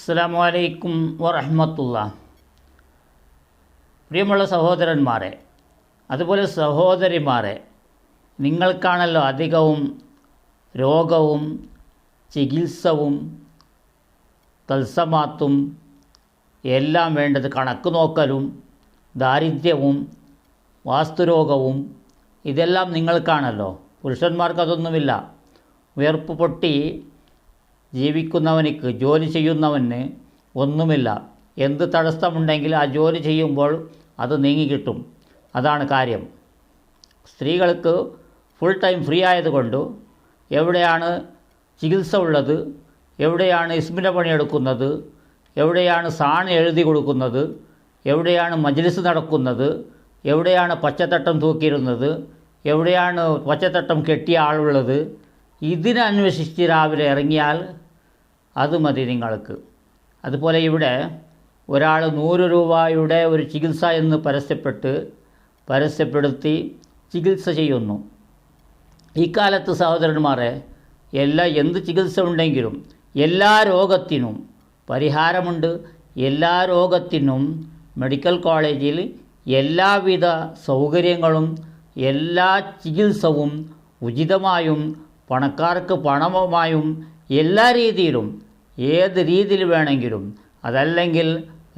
അസ്സാം വലൈക്കും വറഹമത്തുള്ള. പ്രിയമുള്ള സഹോദരന്മാരെ അതുപോലെ സഹോദരിമാരെ നിങ്ങൾക്കാണല്ലോ അധികവും രോഗവും ചികിത്സവും തത്സമാത്തും എല്ലാം വേണ്ടത് കണക്ക് നോക്കലും ദാരിദ്ര്യവും വാസ്തുരോഗവും ഇതെല്ലാം നിങ്ങൾക്കാണല്ലോ. പുരുഷന്മാർക്കതൊന്നുമില്ല. ഉയർപ്പ് പൊട്ടി ജീവിക്കുന്നവനിക്ക് ജോലി ചെയ്യുന്നവന് ഒന്നുമില്ല. എന്ത് തടസ്സമുണ്ടെങ്കിൽ ആ ജോലി ചെയ്യുമ്പോൾ അത് നീങ്ങിക്കിട്ടും. അതാണ് കാര്യം. സ്ത്രീകൾക്ക് ഫുൾ ടൈം ഫ്രീ ആയതുകൊണ്ട് എവിടെയാണ് ചികിത്സ ഉള്ളത്? എവിടെയാണ് ഇസ്മിന പണിയെടുക്കുന്നത്? എവിടെയാണ് സാണ് എഴുതി കൊടുക്കുന്നത്? എവിടെയാണ് മജ്ലിസ് നടക്കുന്നത്? എവിടെയാണ് പച്ചത്തട്ടം തൂക്കിയിരുന്നത്? എവിടെയാണ് പച്ചത്തട്ടം കെട്ടിയ ആളുള്ളത്? ഇതിനന്വേഷിച്ച് രാവിലെ ഇറങ്ങിയാൽ അത് മതി നിങ്ങൾക്ക്. അതുപോലെ ഇവിടെ ഒരാൾ നൂറ് രൂപയുടെ ഒരു ചികിത്സ എന്ന് പരസ്യപ്പെട്ട് പരസ്യപ്പെടുത്തി ചികിത്സ ചെയ്യുന്നു. ഈ കാലത്ത് സഹോദരന്മാരെ എല്ലാ എന്ത് ചികിത്സ ഉണ്ടെങ്കിലും എല്ലാ രോഗത്തിനും പരിഹാരമുണ്ട്. എല്ലാ രോഗത്തിനും മെഡിക്കൽ കോളേജിൽ എല്ലാവിധ സൗകര്യങ്ങളും എല്ലാ ചികിത്സവും ഉചിതമായും പണക്കാർക്ക് പണവുമായും എല്ലാ രീതിയിലും ഏത് രീതിയിൽ വേണമെങ്കിലും അതല്ലെങ്കിൽ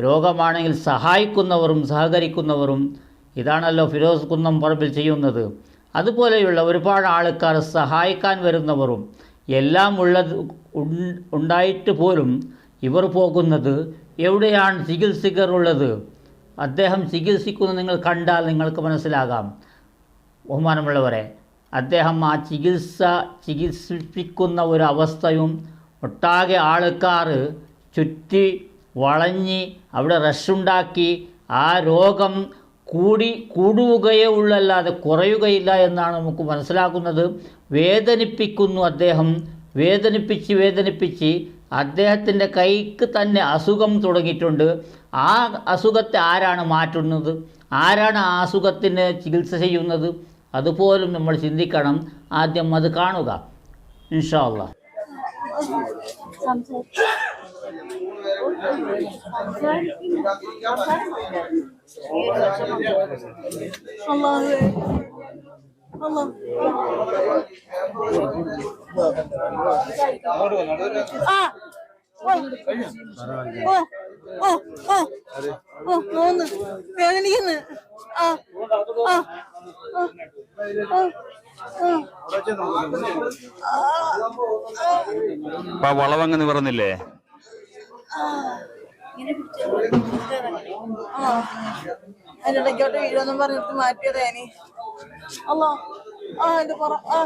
രോഗമാണെങ്കിൽ സഹായിക്കുന്നവരും സഹകരിക്കുന്നവരും ഇതാണല്ലോ ഫിറോസ് കുന്നം പറമ്പിൽ ചെയ്യുന്നത്. അതുപോലെയുള്ള ഒരുപാട് ആൾക്കാർ സഹായിക്കാൻ വരുന്നവരും എല്ലാം ഉള്ളത് ഉണ്ടായിട്ട് പോലും ഇവർ പോകുന്നത് എവിടെയാണ് ചികിത്സകർ ഉള്ളത് അദ്ദേഹം ചികിത്സിക്കുന്നത് നിങ്ങൾ കണ്ടാൽ നിങ്ങൾക്ക് മനസ്സിലാകാം. ബഹുമാനമുള്ളവരെ അദ്ദേഹം ആ ചികിത്സ ചികിത്സിപ്പിക്കുന്ന ഒരു അവസ്ഥയും ഒട്ടാകെ ആൾക്കാർ ചുറ്റി വളഞ്ഞ് അവിടെ റഷുണ്ടാക്കി ആ രോഗം കൂടി കൂടുകയേ ഉള്ളല്ലാതെ കുറയുകയില്ല എന്നാണ് നമുക്ക് മനസ്സിലാക്കുന്നത്. വേദനിപ്പിക്കുന്നു അദ്ദേഹം. വേദനിപ്പിച്ച് വേദനിപ്പിച്ച് അദ്ദേഹത്തിന്റെ കൈക്ക് തന്നെ അസുഖം തുടങ്ങിയിട്ടുണ്ട്. ആ അസുഖത്തെ ആരാണ് മാറ്റുന്നത്? ആരാണ് ആ അസുഖത്തിന് ചികിത്സ ചെയ്യുന്നത്? അതുപോലും നമ്മൾ ചിന്തിക്കണം. ആദ്യം അത് കാണുക. ഇൻഷാ അള്ളാ അള്ളാഹുവേ അള്ളാഹ് ആ ഓ ഓ ഓ ഓ ആ അതിനിടയ്ക്കോട്ട് വീഴൊന്നും പറഞ്ഞിട്ട് മാറ്റിയതേനി അല്ലോ ആ എന്റെ പറ ആ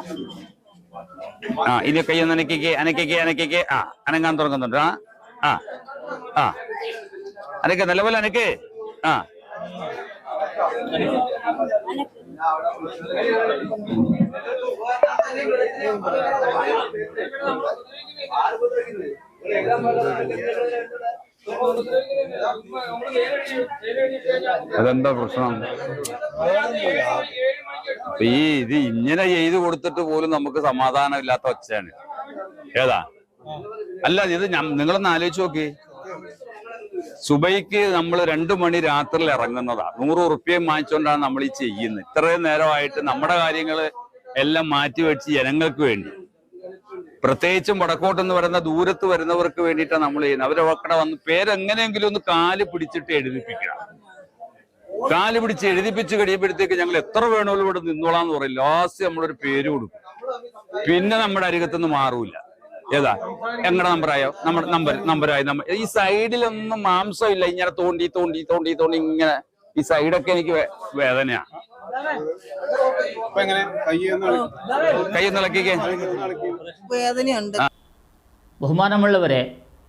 ആ ഇനി കയ്യൊന്ന് അനക്കിക്കേ അനക്കിക്ക് അനക്കിക്ക്. ആ അനങ്ങാൻ തുടങ്ങുന്നുണ്ട്. ആ ആ ആ. അനക്ക് നല്ലപോലെ അനക്ക്. ആ. അതെന്താ പ്രശ്നം? ഈ ഇത് ഇങ്ങനെ ചെയ്ത് കൊടുത്തിട്ട് പോലും നമുക്ക് സമാധാനം ഇല്ലാത്ത ഒച്ചയാണ്. ഏതാ? അല്ല ഇത് നിങ്ങളൊന്ന് ആലോചിച്ച് നോക്കി. സുബൈക്ക് നമ്മൾ രണ്ടു മണി രാത്രിയിൽ ഇറങ്ങുന്നതാ. നൂറ് ഉറുപ്പ്യം വാങ്ങിച്ചുകൊണ്ടാണ് നമ്മൾ ഈ ചെയ്യുന്നത്. ഇത്രയും നേരമായിട്ട് നമ്മുടെ കാര്യങ്ങൾ എല്ലാം മാറ്റി വെച്ച് ജനങ്ങൾക്ക് വേണ്ടി. പ്രത്യേകിച്ചും വടക്കോട്ട് എന്ന് പറയുന്ന ദൂരത്ത് വരുന്നവർക്ക് വേണ്ടിയിട്ടാണ് നമ്മൾ ചെയ്യുന്നത്. അവരെ അവരവിടെ വന്ന് പേരെങ്ങനെയെങ്കിലും ഒന്ന് കാൽ പിടിച്ചിട്ട് എഴുതിപ്പിക്കുക. കാൽ പിടിച്ച് എഴുതിപ്പിച്ച് കഴിയുമ്പോഴത്തേക്ക് ഞങ്ങൾ എത്ര വേണമെങ്കിലും ഇവിടെ നിന്നോളാന്ന് പറയും. ലാസ്റ്റ് നമ്മളൊരു പേര് കൊടുക്കും. പിന്നെ നമ്മുടെ അരികത്തുനിന്ന് മാറൂല. ഏതാ? എങ്ങടെ നമ്പറായോ? നമ്മുടെ നമ്പർ നമ്പറായി നമ്പർ ഈ സൈഡിലൊന്നും മാംസം ഇല്ല ഇങ്ങനെ തോണ്ടി തോണ്ടി തോണ്ടി തോണ്ടി ഇങ്ങനെ ഈ സൈഡൊക്കെ എനിക്ക് വേദനയാണ് വേദനയാ. ഇപ്പൊ എങ്ങനെ കയ്യൊന്ന് കൈ നിളക്കിക്കേ വേദനയുണ്ട് ബഹുമാനമുള്ളവരെ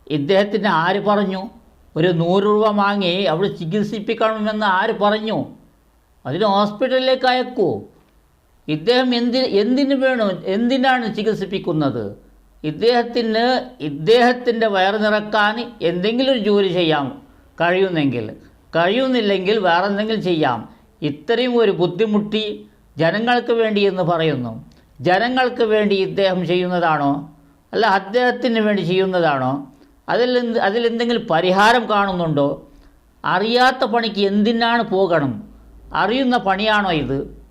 ഇദ്ദേഹത്തിന് ആര് പറഞ്ഞു? ഒരു നൂറ് രൂപ വാങ്ങി അവിടെ ചികിത്സിപ്പിക്കണമെന്ന് ആര് പറഞ്ഞു? അതിന് ഹോസ്പിറ്റലിലേക്ക് അയക്കൂ. ഇദ്ദേഹം എന്തി എന്തിനു വേണം? എന്തിനാണ് ചികിത്സിപ്പിക്കുന്നത്? ഇദ്ദേഹത്തിന് ഇദ്ദേഹത്തിന്റെ വയറ് നിറക്കാൻ എന്തെങ്കിലും ഒരു ജോലി ചെയ്യാം കഴിയുന്നെങ്കിൽ കഴിയുന്നില്ലെങ്കിൽ വേറെ എന്തെങ്കിലും ചെയ്യാം. ഇത്രയും ഒരു ബുദ്ധിമുട്ടി ജനങ്ങൾക്ക് വേണ്ടി എന്ന് പറയുന്നു. ജനങ്ങൾക്ക് വേണ്ടി ഇദ്ദേഹം ചെയ്യുന്നതാണോ? അല്ല അദ്ദേഹത്തിന് വേണ്ടി ചെയ്യുന്നതാണോ? അതിൽ അതിലെന്തെങ്കിലും പരിഹാരം കാണുന്നുണ്ടോ? അറിയാത്ത പണിക്ക് എന്തിനാണ് പോകണം? അറിയുന്ന പണിയാണോ ഇത്?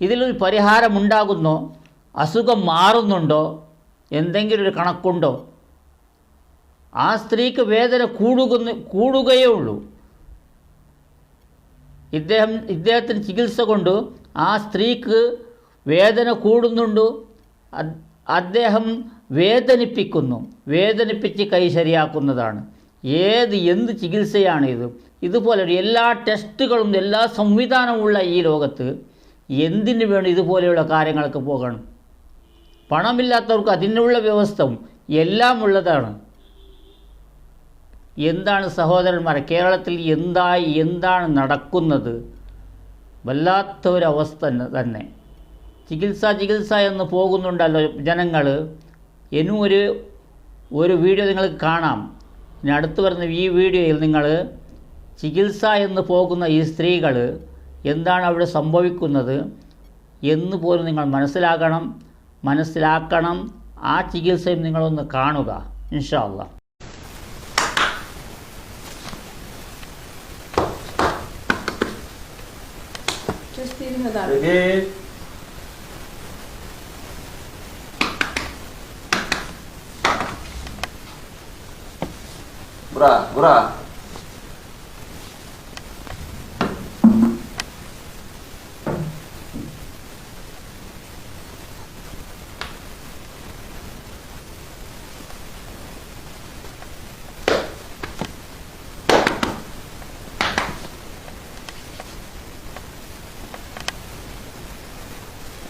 ഇതിലൊരു പരിഹാരം ഉണ്ടാകുന്നോ? അസുഖം മാറുന്നുണ്ടോ? എന്തെങ്കിലും ഒരു കണക്കുണ്ടോ? ആ സ്ത്രീക്ക് വേദന കൂടുകുന്ന കൂടുകയേ ഉള്ളൂ. ഇദ്ദേഹം ഇദ്ദേഹത്തിന് ചികിത്സ കൊണ്ട്. ആ സ്ത്രീക്ക് വേദന കൂടുന്നുണ്ട്. അദ്ദേഹം വേദനിപ്പിക്കുന്നു. വേദനിപ്പിച്ച് കൈ ശരിയാക്കുന്നതാണ്. ഏത് എന്ത് ചികിത്സയാണ് ഇത് ഇതുപോലെ എല്ലാ ടെസ്റ്റുകളും എല്ലാ സംവിധാനമുള്ള ഈ ലോകത്ത് എന്തിനു വേണം ഇതുപോലെയുള്ള കാര്യങ്ങൾക്ക് പോകണം പണമില്ലാത്തവർക്ക് അതിനുള്ള വ്യവസ്ഥ എല്ലാം ഉള്ളതാണ്. എന്താണ് സഹോദരന്മാരെ കേരളത്തിൽ എന്തായി എന്താണ് നടക്കുന്നത്? വല്ലാത്ത ഒരവസ്ഥ തന്നെ- ചികിത്സ ചികിത്സ എന്ന് പോകുന്നുണ്ടല്ലോ ജനങ്ങൾ ഇനും ഒരു ഒരു വീഡിയോ നിങ്ങൾക്ക് കാണാം. ഇനി അടുത്ത് വരുന്ന ഈ വീഡിയോയിൽ നിങ്ങൾ ചികിത്സ എന്ന് പോകുന്ന ഈ സ്ത്രീകൾ എന്താണ് അവിടെ സംഭവിക്കുന്നത് എന്ന് പോലും നിങ്ങൾ മനസ്സിലാക്കണം മനസ്സിലാക്കണം. ആ ചികിത്സയും നിങ്ങളൊന്ന് കാണുക ഇൻഷാ gösterime darbe. Evet. Bura, bura.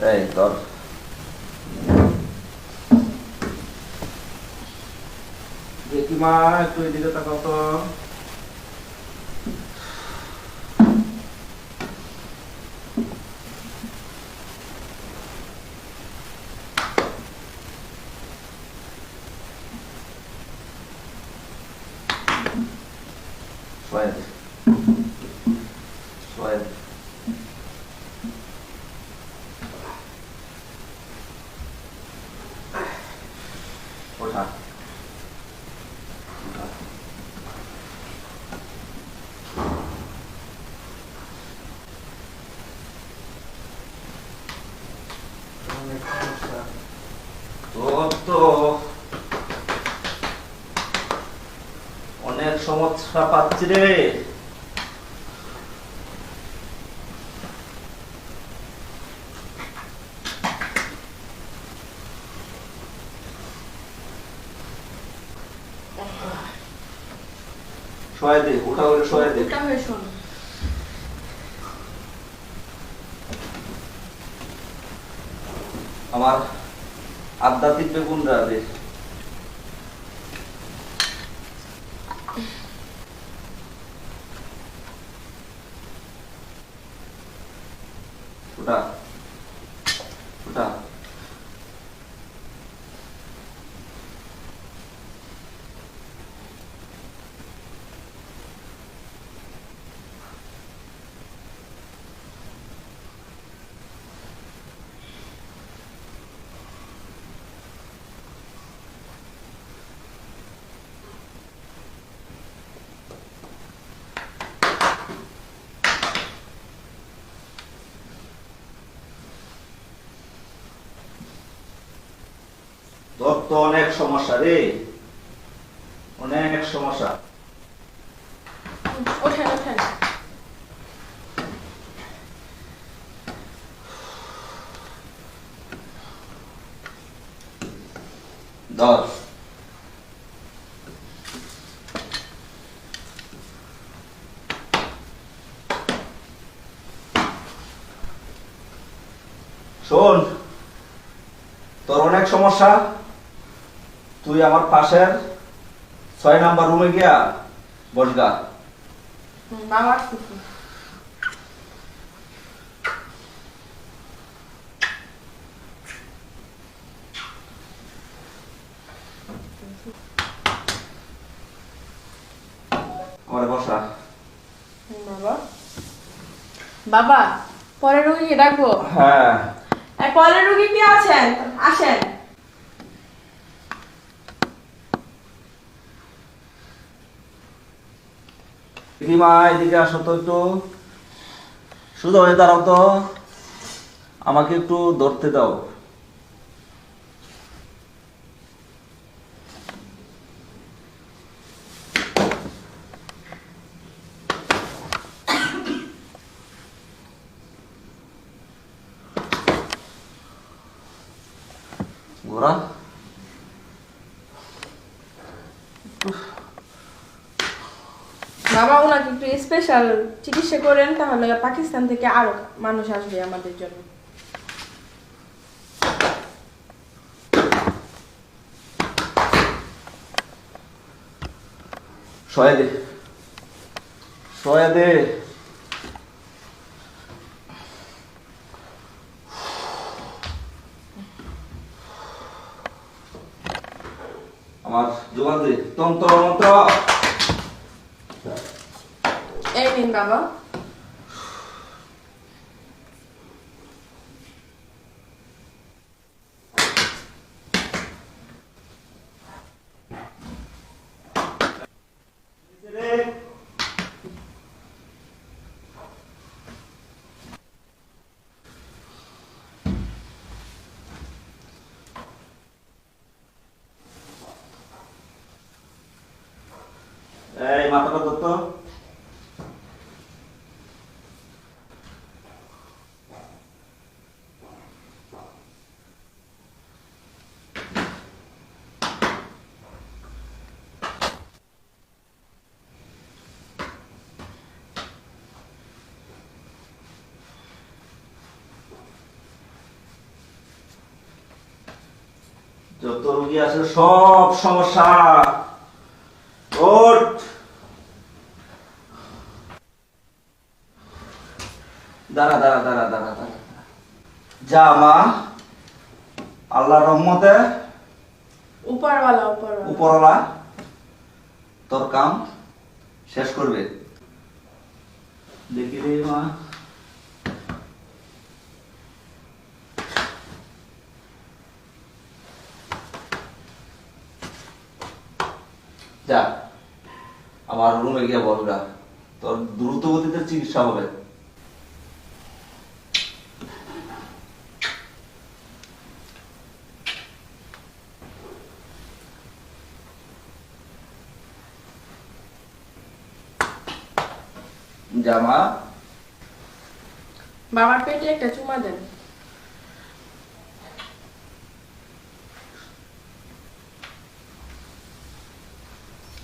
এই ধর। দেখি মা একটু এদিকে তাকাও তো। কষ্টা পাচ্ছি রে ওটা আমার আধ্যাত্মিক বেগুনরা দেশ তো অনেক সমস্যা রে। অনেক সমস্যা। ওঠেন ওঠেন। ধর। শোন তোর অনেক সমস্যা। তুই আমার পাশের ছয় নাম্বার রুমে গিয়া বসগা। বাবা আসতেছে। আমার বসা। বাবা। বাবা পরের রুগীকে ডাকবো? হ্যাঁ। পরের রুগী কে আছেন? আসেন। জেঠিমা এদিকে আসো তো একটু। শুধু হয়ে দাঁড়াও তো। আমাকে একটু ধরতে দাও ঘোরা বাবা ওনাকে একটু স্পেশাল চিকিৎসা করেন, তাহলে পাকিস্তান থেকে আরও মানুষ আসবে আমাদের জন্য। আমার জোগান দে, তন্ত্র মন্ত্র। এই নিন বাবা এই মাথাটা ধরত যত রোগী আছে সব সমস্যা। ওঠ। দাঁড়া দাঁড়া দাঁড়া দাঁড়া দাঁড়া। যা মা। আল্লাহ রহমতে। উপরওয়ালা উপরওয়ালা। উপরওয়ালা। তোর কাম শেষ করবে। দেখি রে মা। যা আমার রুমে গিয়ে বলগা তোর দ্রুত গতিতে চিকিৎসা হবে। জামা? বাবার পেটে একটা চুমা দেন।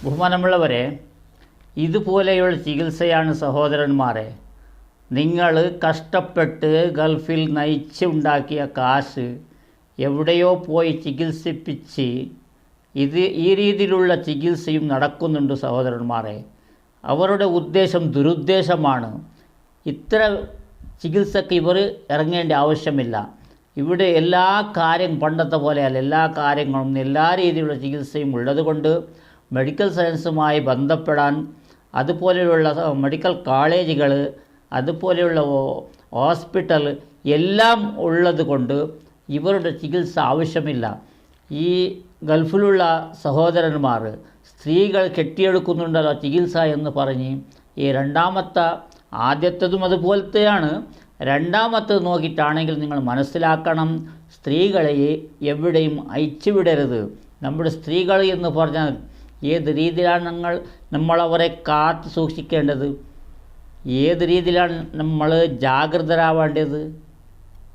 ബഹുമാനമുള്ളവരെ ഇതുപോലെയുള്ള ചികിത്സയാണ് സഹോദരന്മാരെ. നിങ്ങൾ കഷ്ടപ്പെട്ട് ഗൾഫിൽ നയിച്ചുണ്ടാക്കിയ കാശ് എവിടെയോ പോയി ചികിത്സിപ്പിച്ച് ഇത് ഈ രീതിയിലുള്ള ചികിത്സയും നടക്കുന്നുണ്ട് സഹോദരന്മാരെ. അവരുടെ ഉദ്ദേശം ദുരുദ്ദേശമാണ്. ഇത്ര ചികിത്സക്ക് ഇവർ ഇറങ്ങേണ്ട ആവശ്യമില്ല. ഇവിടെ എല്ലാ കാര്യം പണ്ടത്തെ പോലെയല്ല എല്ലാ കാര്യങ്ങളും എല്ലാ രീതിയിലുള്ള ചികിത്സയും ഉള്ളതുകൊണ്ട് മെഡിക്കൽ സയൻസുമായി ബന്ധപ്പെടാൻ അതുപോലെയുള്ള മെഡിക്കൽ കോളേജുകൾ അതുപോലെയുള്ള ഹോസ്പിറ്റൽ എല്ലാം ഉള്ളത് കൊണ്ട് ഇവരുടെ ചികിത്സ ആവശ്യമില്ല. ഈ ഗൾഫിലുള്ള സഹോദരന്മാർ സ്ത്രീകൾ കെട്ടിയെടുക്കുന്നുണ്ടല്ലോ ചികിത്സ എന്ന് പറഞ്ഞ് ഈ രണ്ടാമത്തെ ആദ്യത്തതും അതുപോലത്തെയാണ്. രണ്ടാമത്തത് നോക്കിയിട്ടാണെങ്കിൽ നിങ്ങൾ മനസ്സിലാക്കണം സ്ത്രീകളെ എവിടെയും അയച്ചുവിടരുത്. നമ്മുടെ സ്ത്രീകൾ എന്ന് പറഞ്ഞാൽ ഏത് രീതിയിലാണ് ഞങ്ങൾ നമ്മളവരെ കാത്തു സൂക്ഷിക്കേണ്ടത്? ഏത് രീതിയിലാണ് നമ്മൾ ജാഗ്രതരാവേണ്ടത്?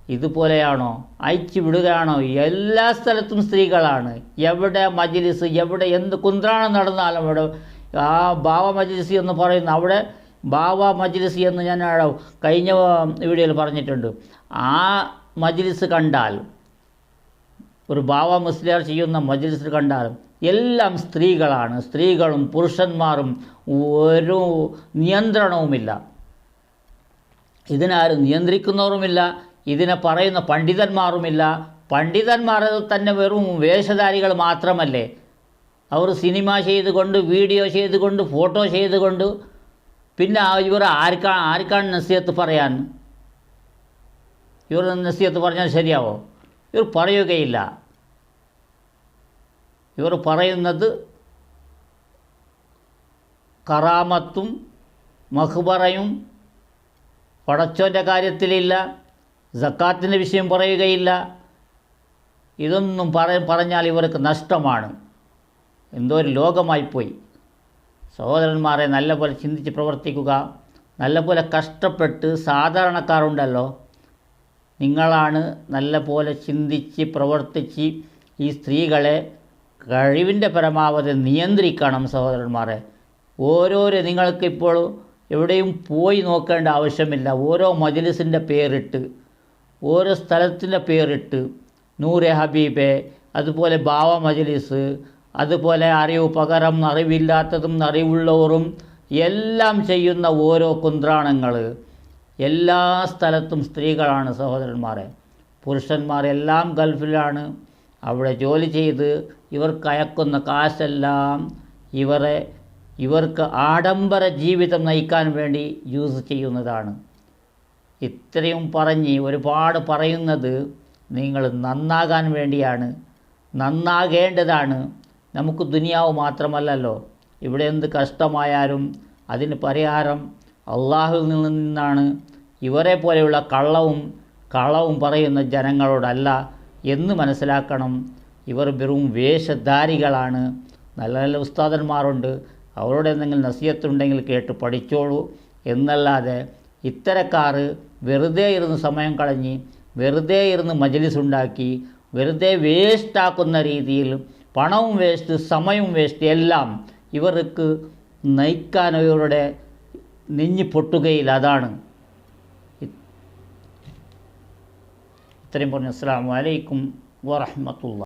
ഇതുപോലെയാണോ? അയച്ചു വിടുകയാണോ? എല്ലാ സ്ഥലത്തും സ്ത്രീകളാണ്. എവിടെ മജിലിസ് എവിടെ എന്ത് കുന്ത്രാണം നടന്നാലും അവിടെ ആ ബാവ മജിലിസ് എന്ന് പറയുന്ന അവിടെ ബാവ മജിലിസ് എന്ന് ഞാൻ കഴിഞ്ഞ വീഡിയോയിൽ പറഞ്ഞിട്ടുണ്ട്. ആ മജിലിസ് കണ്ടാൽ ഒരു ബാവ മുസ്ലിയാർ ചെയ്യുന്ന മജിലിസ് കണ്ടാലും എല്ലാം സ്ത്രീകളാണ്. സ്ത്രീകളും പുരുഷന്മാരും ഒരു നിയന്ത്രണവുമില്ല. ഇതിനാരും നിയന്ത്രിക്കുന്നവരുമില്ല. ഇതിനെ പറയുന്ന പണ്ഡിതന്മാരുമില്ല. പണ്ഡിതന്മാർ തന്നെ വെറും വേഷധാരികൾ മാത്രമല്ലേ? അവർ സിനിമ ചെയ്തുകൊണ്ട് വീഡിയോ ചെയ്തുകൊണ്ട് ഫോട്ടോ ചെയ്തുകൊണ്ട്. പിന്നെ ഇവർ ആർക്കാ ആർക്കാണ് നസീഹത്ത് പറയാൻ? ഇവർ നസീഹത്ത് പറഞ്ഞാൽ ശരിയാവോ? ഇവർ പറയുകയില്ല. ഇവർ പറയുന്നത് കറാമത്തും മഹ്ബറയും പടച്ചോന്റെ കാര്യത്തിലില്ല സക്കാത്തിന്റെ വിഷയം പറയുകയില്ല. ഇതൊന്നും പറ പറഞ്ഞാൽ ഇവർക്ക് നഷ്ടമാണ്. എന്തോ ഒരു ലോകമായിപ്പോയി. സഹോദരന്മാരെ നല്ലപോലെ ചിന്തിച്ച് പ്രവർത്തിക്കുക നല്ലപോലെ കഷ്ടപ്പെട്ട് സാധാരണക്കാരുണ്ടല്ലോ. നിങ്ങളാണ് നല്ലപോലെ ചിന്തിച്ച് പ്രവർത്തിച്ച് ഈ സ്ത്രീകളെ കഴിവിന്റെ പരമാവധി നിയന്ത്രിക്കണം സഹോദരന്മാരെ. ഓരോരോ നിങ്ങൾക്കിപ്പോൾ എവിടെയും പോയി നോക്കേണ്ട ആവശ്യമില്ല. ഓരോ മജിലിസിന്റെ പേരിട്ട് ഓരോ സ്ഥലത്തിന്റെ പേരിട്ട് നൂറെ ഹബീബെ അതുപോലെ ബാവ മജ്ലിസ് അതുപോലെ അറിവ് പകരം അറിവില്ലാത്തതും അറിവുള്ളവരും എല്ലാം ചെയ്യുന്ന ഓരോ കുന്ത്രാണങ്ങൾ. എല്ലാ സ്ഥലത്തും സ്ത്രീകളാണ് സഹോദരന്മാരെ. പുരുഷന്മാരെല്ലാം ഗൾഫിലാണ്. അവിടെ ജോലി ചെയ്ത് ഇവർക്ക് അയക്കുന്ന കാശെല്ലാം ഇവരെ ഇവർക്ക് ആഡംബര ജീവിതം നയിക്കാൻ വേണ്ടി യൂസ് ചെയ്യുന്നതാണ്. ഇത്രയും പറഞ്ഞ് ഒരുപാട് പറയുന്നത് നിങ്ങൾ നന്നാകാൻ വേണ്ടിയാണ് നന്നാകേണ്ടതാണ്. നമുക്ക് ദുനിയാവ് മാത്രമല്ലല്ലോ. ഇവിടെ എന്ത് കഷ്ടമായാലും അതിന് പരിഹാരം അള്ളാഹുവിൽ നിന്നാണ്. ഇവരെ പോലെയുള്ള കള്ളവും കളവും പറയുന്ന ജനങ്ങളോടല്ല എന്ന് മനസ്സിലാക്കണം. ഇവർ വെറും വേഷധാരികളാണ്. നല്ല നല്ല ഉസ്താദന്മാരുണ്ട്. അവരോട് എന്തെങ്കിലും നസീയത്തുണ്ടെങ്കിൽ കേട്ട് പഠിച്ചോളൂ. എന്നല്ലാതെ ഇത്തരക്കാർ വെറുതെ ഇരുന്ന് സമയം കളഞ്ഞ് വെറുതെ ഇരുന്ന് മജലിസ് ഉണ്ടാക്കി വെറുതെ വേസ്റ്റാക്കുന്ന രീതിയിൽ പണവും വേസ്റ്റ് സമയവും വേസ്റ്റ് എല്ലാം ഇവർക്ക് നയിക്കാൻ ഇവരുടെ നെഞ്ഞ് പൊട്ടുകയില്ല. അതാണ് ഇത്രയും പറഞ്ഞു അസ്സാം വലൈക്കും വറഹമത്തുള്ള